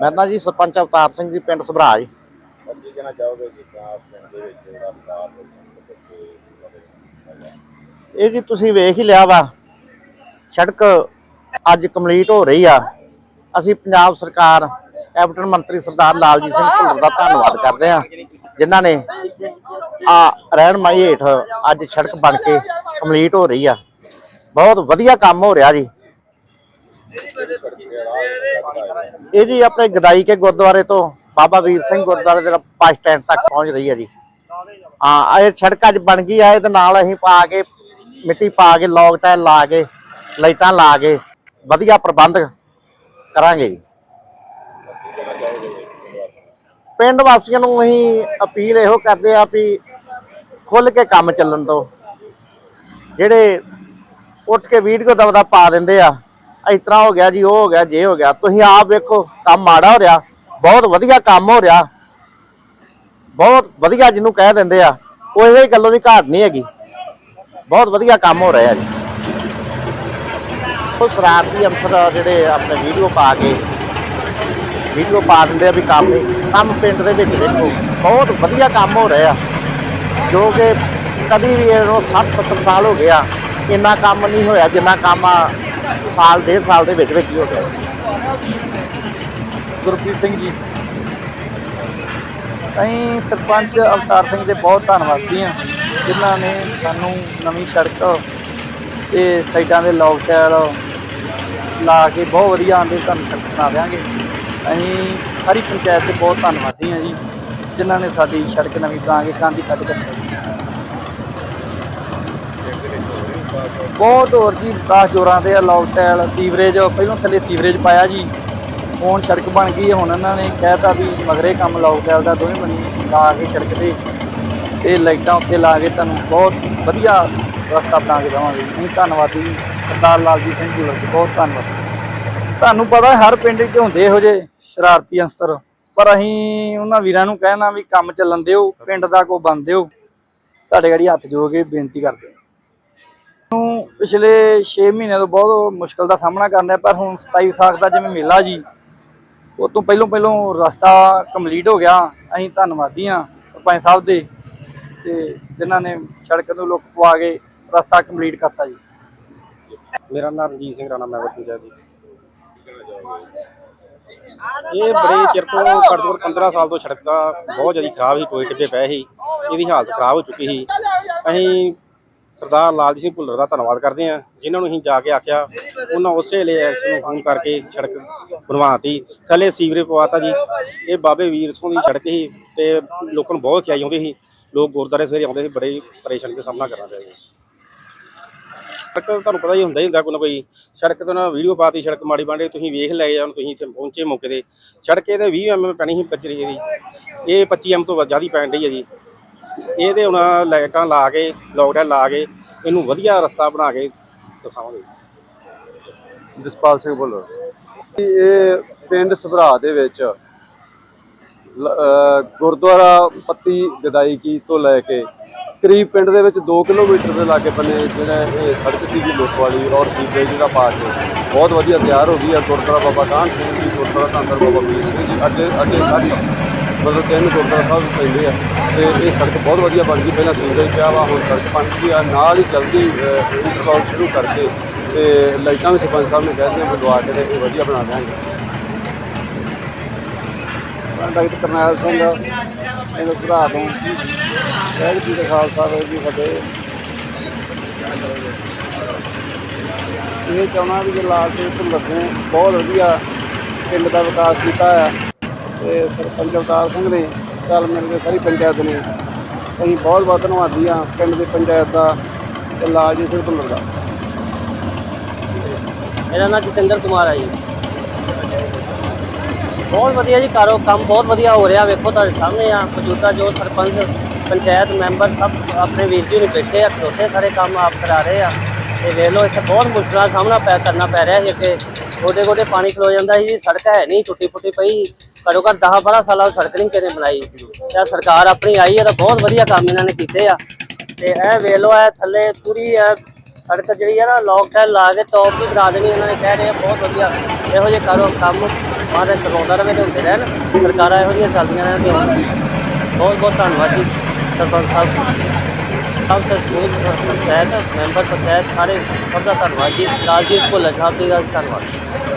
ਮੇਰਾ ਨਾਂ ਜੀ ਸਰਪੰਚ ਅਵਤਾਰ ਸਿੰਘ ਜੀ ਪਿੰਡ ਸਭਰਾ ਜੀ। ਕੀ ਕਹਿਣਾ ਚਾਹੋਗੇ ਜਿੱਦਾਂ ਪਿੰਡ ਦੇ ਵਿੱਚ ਰਫਤਾਰ ਇਹ ਜੀ ਤੁਸੀਂ ਵੇਖ ਹੀ ਲਿਆ ਵਾ ਸੜਕ ਅੱਜ ਕੰਪਲੀਟ ਹੋ ਰਹੀ ਆ। ਅਸੀਂ ਪੰਜਾਬ ਸਰਕਾਰ ਕੈਪਟਨ ਮੰਤਰੀ ਸਰਦਾਰ ਲਾਲਜੀਤ ਸਿੰਘ ਭੁੱਲਰ ਦਾ ਧੰਨਵਾਦ ਕਰਦੇ ਆ ਜਿਨ੍ਹਾਂ ਨੇ ਆ ਰਹਿਣ ਮਾਈ ਹੇਠ ਅੱਜ ਸੜਕ ਬਣ ਕੇ ਕੰਪਲੀਟ ਹੋ ਰਹੀ ਆ। ਬਹੁਤ ਵਧੀਆ ਕੰਮ ਹੋ ਰਿਹਾ ਜੀ। ਇਹ ਜੀ ਆਪਣੇ ਗਦਾਈ ਕੇ ਗੁਰਦੁਆਰੇ ਤੋਂ ਬਾਬਾ ਵੀਰ ਸਿੰਘ ਗੁਰਦੁਆਰੇ ਦੇ ਬੱਸ ਸਟੈਂਡ ਤੱਕ ਪਹੁੰਚ ਰਹੀ ਹੈ ਜੀ। ਹਾਂ, ਇਹ ਸੜਕ ਅੱਜ ਬਣ ਗਈ ਆ ਇਹਦੇ ਨਾਲ ਅਸੀਂ ਪਾ ਕੇ ਮਿੱਟੀ ਪਾ ਕੇ ਲੌਗ ਟਾਇਲ ਲਾ ਕੇ, ਲਾਈਟਾਂ ਲਾ ਕੇ ਵਧੀਆ ਪ੍ਰਬੰਧ ਕਰਾਂਗੇ ਜੀ। ਪਿੰਡ ਵਾਸੀਆਂ ਨੂੰ ਅਸੀਂ ਅਪੀਲ ਇਹੋ ਕਰਦੇ ਆ ਵੀ ਖੁੱਲ ਕੇ ਕੰਮ ਚੱਲਣ ਤੋਂ ਜਿਹੜੇ ਉੱਠ ਕੇ ਵੀਡੀਓ ਦਬਦਾ ਪਾ ਦਿੰਦੇ ਆ ਇਸ ਤਰ੍ਹਾਂ ਹੋ ਗਿਆ ਜੀ, ਉਹ ਹੋ ਗਿਆ, ਜੇ ਹੋ ਗਿਆ। ਤੁਸੀਂ ਆਪ ਵੇਖੋ, ਕੰਮ ਮਾੜਾ ਹੋ ਰਿਹਾ, ਬਹੁਤ ਵਧੀਆ ਕੰਮ ਹੋ ਰਿਹਾ। ਬਹੁਤ ਵਧੀਆ ਜਿਹਨੂੰ ਕਹਿ ਦਿੰਦੇ ਆ, ਉਹ ਇਹ ਗੱਲੋਂ ਵੀ ਘਾਟ ਨਹੀਂ ਹੈਗੀ। ਬਹੁਤ ਵਧੀਆ ਕੰਮ ਹੋ ਰਿਹਾ ਜੀ। ਉਹ ਸ਼ਰਾਰਤੀ ਅਨਸਰ ਜਿਹੜੇ ਆਪਣੇ ਵੀਡੀਓ ਪਾ ਕੇ, ਵੀਡੀਓ ਪਾ ਦਿੰਦੇ ਆ ਵੀ ਕੰਮ ਨਹੀਂ, ਕੰਮ ਪਿੰਡ ਦੇ ਵਿੱਚ ਦੇਖੋ, ਬਹੁਤ ਵਧੀਆ ਕੰਮ ਹੋ ਰਿਹਾ। ਜੋ ਕਿ ਕਦੀ ਵੀ ਇਹਨੂੰ 60 70 ਸਾਲ ਹੋ ਗਿਆ ਇੰਨਾ ਕੰਮ ਨਹੀਂ ਹੋਇਆ, ਜਿੰਨਾ ਕੰਮ ਸਾਲ, ਡੇਢ ਸਾਲ ਦੇ ਵਿੱਚ ਵਿੱਚ ਹੀ ਹੋ ਗਿਆ। ਗੁਰਪ੍ਰੀਤ ਸਿੰਘ ਜੀ, ਅਸੀਂ ਸਰਪੰਚ ਅਵਤਾਰ ਸਿੰਘ ਦੇ ਬਹੁਤ ਧੰਨਵਾਦੀ ਹਾਂ, ਜਿਨ੍ਹਾਂ ਨੇ ਸਾਨੂੰ ਨਵੀਂ ਸੜਕ ਤੇ ਸਾਈਡਾਂ ਦੇ ਲੌਕ ਚੈਲ ਲਾ ਕੇ ਬਹੁਤ ਵਧੀਆ ਆਂਦੇ ਤੁਹਾਨੂੰ ਸੜਕ ਬਣਾ ਦਿਆਂਗੇ। ਅਸੀਂ ਸਾਰੀ ਪੰਚਾਇਤ ਦੇ ਬਹੁਤ ਧੰਨਵਾਦੀ ਹਾਂ ਜੀ, ਜਿਨ੍ਹਾਂ ਨੇ ਸਾਡੀ ਸੜਕ ਨਵੀਂ ਬਣਾ ਕੇ ਕਾਂਦੀ ਕੱਢ ਕੇ ਬਹੁਤ ਹੋਰ ਜੀ ਵਿਕਾਸ ਜੋਰਾਂ ਤੇ ਆ ਲੌਕ ਟੈਲ ਸੀਵਰੇਜ ਪਹਿਲਾਂ ਥੱਲੇ ਸੀਵਰੇਜ ਪਾਇਆ ਜੀ। ਹੁਣ ਸੜਕ ਬਣ ਗਈ ਹੈ ਹੁਣ ਇਹਨਾਂ ਨੇ ਕਹਿਤਾ ਵੀ ਮਗਰੇ ਕੰਮ ਲੌਕ ਟੈਲ ਦਾ ਦੋਵੇਂ ਬਣੀ, ਲਾ ਕੇ ਸੜਕ ਤੇ। ਤੇ ਲਾਈਟਾਂ ਉੱਤੇ ਲਾ ਕੇ ਤੁਹਾਨੂੰ ਬਹੁਤ ਵਧੀਆ ਰਸਤਾ ਬਣਾ ਕੇ ਦੇਵਾਂਗੇ। ਅਸੀਂ ਧੰਨਵਾਦੀ ਸਰਦਾਰ ਲਾਲਜੀਤ ਸਿੰਘ ਜੀ ਦਾ ਬਹੁਤ ਧੰਨਵਾਦ। ਤੁਹਾਨੂੰ ਪਤਾ ਹਰ ਪਿੰਡ 'ਚ ਹੁੰਦੇ ਇਹੋ ਜਿਹੇ ਸ਼ਰਾਰਤੀ ਅੰਸਰ, ਪਰ ਅਸੀਂ ਉਹਨਾਂ ਵੀਰਾਂ ਨੂੰ ਕਹਿਣਾ ਵੀ ਕੰਮ ਚੱਲਣ ਦਿਓ, ਪਿੰਡ ਦਾ ਕੋ ਬੰਦ ਦਿਓ। ਤੁਹਾਡੇ ਗੜੀ ਹੱਥ ਜੋੜ ਕੇ ਬੇਨਤੀ ਕਰਦੇ ਹਾਂ। ਨੂੰ ਪਿਛਲੇ 6 ਮਹੀਨਿਆਂ ਤੋਂ ਬਹੁਤ ਮੁਸ਼ਕਲ ਦਾ ਸਾਹਮਣਾ ਕਰਨਾ ਪਰ ਹੁਣ 27 ਵਿਸਾਖ ਦਾ ਜਿਵੇਂ ਮੇਲਾ ਜੀ, ਉਹ ਤੋਂ ਪਹਿਲੋਂ ਪਹਿਲੋਂ ਰਸਤਾ ਕੰਪਲੀਟ ਹੋ ਗਿਆ। ਅਸੀਂ ਧੰਨਵਾਦੀ ਹਾਂ ਸਰਪੰਚ ਸਾਹਿਬ ਦੇ ਤੇ ਜਿਨ੍ਹਾਂ ਨੇ ਸੜਕ ਨੂੰ ਲੁੱਕ ਪਵਾ ਕੇ ਰਸਤਾ ਕੰਪਲੀਟ ਕਰਤਾ ਜੀ। ਮੇਰਾ ਨਾਮ ਰਣਜੀਤ ਸਿੰਘ ਰਾਣਾ ਮੈਂਬਰ ਪੰਚਾਇਤ ਜੀ। ਇਹ ਬੜੇ ਚਿਰ ਤੋਂ ਘੱਟ 15 ਸਾਲ ਤੋਂ ਸੜਕ ਦਾ ਬਹੁਤ ਜ਼ਿਆਦਾ ਖਰਾਬ ਸੀ, ਕੋਈ ਟਿੱਬੇ ਪਏ ਸੀ, ਇਹਦੀ ਹਾਲਤ ਖਰਾਬ ਹੋ ਚੁੱਕੀ ਸੀ। ਅਸੀਂ ਸਰਦਾਰ ਲਾਲਜੀਤ ਸਿੰਘ ਭੁੱਲਰ ਦਾ ਧੰਨਵਾਦ ਕਰਦੇ ਹਾਂ, ਜਿਨ੍ਹਾਂ ਨੂੰ ਅਸੀਂ ਜਾ ਕੇ ਆਖਿਆ, ਉਹਨਾਂ ਉਸੇ ਵੇਲੇ ਐਕਸ ਨੂੰ ਫੋਨ ਕਰਕੇ ਸੜਕ ਬਣਵਾਤੀ। ਥੱਲੇ ਸੀਵਰੇਜ ਪਵਾਤਾ ਜੀ। ਇਹ ਬਾਬੇ ਵੀਰ ਸਿੰਘ ਦੀ ਸੜਕ ਸੀ ਤੇ ਲੋਕਾਂ ਨੂੰ ਬਹੁਤ ਖਿਆਈ ਆਉਂਦੀ ਸੀ। ਲੋਕ ਗੁਰਦੁਆਰੇ ਸਵੇਰੇ ਆਉਂਦੇ ਸੀ, ਬੜੇ ਪਰੇਸ਼ਾਨੀ ਦਾ ਸਾਹਮਣਾ ਕਰਨਾ ਪਿਆ ਜੀ। ਸੜਕ ਤੁਹਾਨੂੰ ਪਤਾ ਹੀ ਹੁੰਦਾ ਹੀ ਹੁੰਦਾ ਕੋਈ ਨਾ ਕੋਈ। ਸੜਕ ਤੋਂ ਨਾ ਵੀਡੀਓ ਪਾਤੀ ਸੜਕ ਮਾੜੀ ਬਣ ਤੁਸੀਂ ਵੇਖ ਲੈ ਜਾਂ ਤੁਸੀਂ ਇੱਥੇ ਪਹੁੰਚੇ ਮੌਕੇ ਤੇ। ਸੜਕ ਇਹਦੇ 20 ਐਮ ਪੈਣੀ ਸੀ ਕਚਰੀ ਦੀ। ਇਹ 25 ਐਮ ਤੋਂ ਜ਼ਿਆਦਾ ਪੈਣ ਰਹੀ ਹੈ ਜੀ। ਇਹਦੇ ਹੁਣ ਲਾਈਟਾਂ ਲਾ ਕੇ ਲੋਕਡਾਊਨ ਲਾ ਕੇ, ਇਹਨੂੰ ਵਧੀਆ ਰਸਤਾ ਬਣਾ ਕੇ ਦਿਖਾਵਾਂਗੇ। ਜਸਪਾਲ ਸਿੰਘ ਭੁੱਲਰ ਇਹ ਪਿੰਡ ਸਭਰਾ ਦੇ ਵਿੱਚ ਗੁਰਦੁਆਰਾ ਪੱਤੀ ਗਦਾਈਕੀ ਤੋਂ ਲੈ ਕੇ ਕਰੀਬ ਪਿੰਡ ਦੇ ਵਿੱਚ 2 ਕਿਲੋਮੀਟਰ ਦੇ ਲਾਗੇ ਬੰਨੇ ਜਿਹੜਾ ਇਹ ਸੜਕ ਸੀਗੀ ਲੋਕ ਵਾਲੀ ਔਰ ਸੀਵਰੇਜ ਦਾ ਪਾ ਬਹੁਤ ਵਧੀਆ ਤਿਆਰ ਹੋ ਗਈ ਹੈ ਗੁਰਦੁਆਰਾ ਬਾਬਾ ਕਾਹਨ ਸਿੰਘ ਜੀ, ਗੁਰਦੁਆਰਾ ਧੰਦਰ ਬਾਬਾ ਵੀਰ ਸਿੰਘ ਜੀ। ਅੱਡੇ ਅੱਡੇ ਤੱਕ ਮਤਲਬ ਤਿੰਨ ਗੁਰਦੁਆਰਾ ਸਾਹਿਬ ਪੈਂਦੇ ਆ ਤੇ ਇਹ ਸੜਕ ਬਹੁਤ ਵਧੀਆ ਬਣ ਗਈ, ਪਹਿਲਾਂ ਸੀਵਰੇਜ ਪਿਆ ਵਾ ਹੁਣ ਸੜਕ ਬਣ ਗਈ ਆ। ਨਾਲ ਹੀ ਜਲਦੀ ਇੰਟਰਲੌਕ ਸ਼ੁਰੂ ਕਰਕੇ ਤੇ ਲਾਈਟਾਂ ਵੀ ਸਰਪੰਚ ਸਾਹਿਬ ਨੇ ਕਹਿ ਦਿੱਤੀਆਂ ਬਦਵਾ ਕੇ ਤੇ ਇਹ ਵਧੀਆ ਬਣਾ ਦਿਆਂਗੇ। ਡਾਕਟਰ ਕਰਨੈਲ ਸਿੰਘ ਇਹਨੂੰ ਭਰਾ ਤੋਂ। ਵਾਹਿਗੁਰੂ ਜੀ ਦਾ ਖਾਲਸਾ, ਵਾਹਿਗੁਰੂ ਜੀ ਕੀ ਫਤਿਹ। ਇਹ ਚਾਹੁੰਦਾ ਵੀ ਜੇ ਲਾਲ ਸਿੰਘ ਭੁੱਲਰ ਨੇ ਬਹੁਤ ਵਧੀਆ ਪਿੰਡ ਦਾ ਵਿਕਾਸ ਕੀਤਾ ਹੈ ਤੇ ਸਰਪੰਚ ਅਵਤਾਰ ਸਿੰਘ ਨੇ ਚੱਲ ਮਿਲ ਕੇ ਸਾਰੀ ਪੰਚਾਇਤ ਨੇ ਅਸੀਂ ਬਹੁਤ ਬਹੁਤ ਧੰਨਵਾਦੀ ਹਾਂ ਪਿੰਡ ਦੀ ਪੰਚਾਇਤ ਦਾ ਤੇ ਲਾਲਜੀਤ ਸਿੰਘ ਭੁੱਲਰ ਦਾ। ਮੇਰਾ ਨਾਮ ਜਤਿੰਦਰ ਕੁਮਾਰ ਹੈ ਜੀ। ਬਹੁਤ ਵਧੀਆ ਜੀ ਕਾਰੋ ਕੰਮ, ਬਹੁਤ ਵਧੀਆ ਹੋ ਰਿਹਾ। ਵੇਖੋ ਤੁਹਾਡੇ ਸਾਹਮਣੇ ਆ ਮੌਜੂਦਾ ਜੋ ਸਰਪੰਚ, ਪੰਚਾਇਤ ਮੈਂਬਰ ਸਭ ਆਪਣੇ ਵੀਰ ਜੀ ਨੂੰ ਬੈਠੇ ਆ, ਖਲੋਤੇ ਸਾਰੇ ਕੰਮ ਆਪ ਕਰਾ ਰਹੇ ਆ। ਤੇ ਵੇਖ ਲਓ, ਇੱਥੇ ਬਹੁਤ ਮੁਸ਼ਕਲਾਂ ਦਾ ਸਾਹਮਣਾ ਪੈ ਕਰਨਾ ਪੈ ਰਿਹਾ ਸੀ ਕਿ ਗੋਡੇ ਗੋਡੇ ਪਾਣੀ ਖਲੋ ਜਾਂਦਾ ਸੀ ਜੀ ਸੜਕ ਹੈ ਨਹੀਂ ਟੁੱਟੀ ਫੁੱਟੀ ਪਈ। ਘੱਟੋ ਘੱਟ 10 12 ਸਾਲਾਂ ਤੋਂ ਸੜਕ ਨਹੀਂ ਕਿਸੇ ਬਣਾਈ। ਤੇ ਸਰਕਾਰ ਆਪਣੀ ਆਈ ਹੈ ਤਾਂ ਬਹੁਤ ਵਧੀਆ ਕੰਮ ਇਹਨਾਂ ਨੇ ਕੀਤੇ ਆ। ਤੇ ਇਹ ਵੇਖ ਲਓ, ਇਹ ਥੱਲੇ ਪੂਰੀ ਇਹ ਸੜਕ ਜਿਹੜੀ ਹੈ ਨਾ ਲੌਕ ਟਾਈਲ ਲਾ ਕੇ ਟੌਪ ਦੀ ਬਣਾ ਦੇਣੀ ਇਹਨਾਂ ਨੇ, ਕਹਿ ਰਹੇ ਆ, ਬਹੁਤ ਵਧੀਆ। ਇਹੋ ਜਿਹੇ ਕਰੋ ਕੰਮ ਮਾਰੇ ਕਰਵਾਉਂਦਾ ਰਵੇ ਤੇ ਹੁੰਦੇ ਰਹਿਣ। ਸਰਕਾਰਾਂ ਇਹੋ ਜਿਹੀਆਂ ਚੱਲਦੀਆਂ ਰਹਿਣ ਤੇ ਬਹੁਤ ਬਹੁਤ ਧੰਨਵਾਦ ਜੀ, ਸਰਪੰਚ ਸਾਹਿਬ। ਸਭ ਸੇ ਪੰਚਾਇਤ, ਮੈਂਬਰ, ਪੰਚਾਇਤ ਸਾਰੇ ਸਭ ਦਾ ਧੰਨਵਾਦ ਜੀ। ਲਾਲਜੀਤ ਭੁੱਲਰ ਸਾਹਿਬ ਜੀ ਦਾ ਧੰਨਵਾਦ।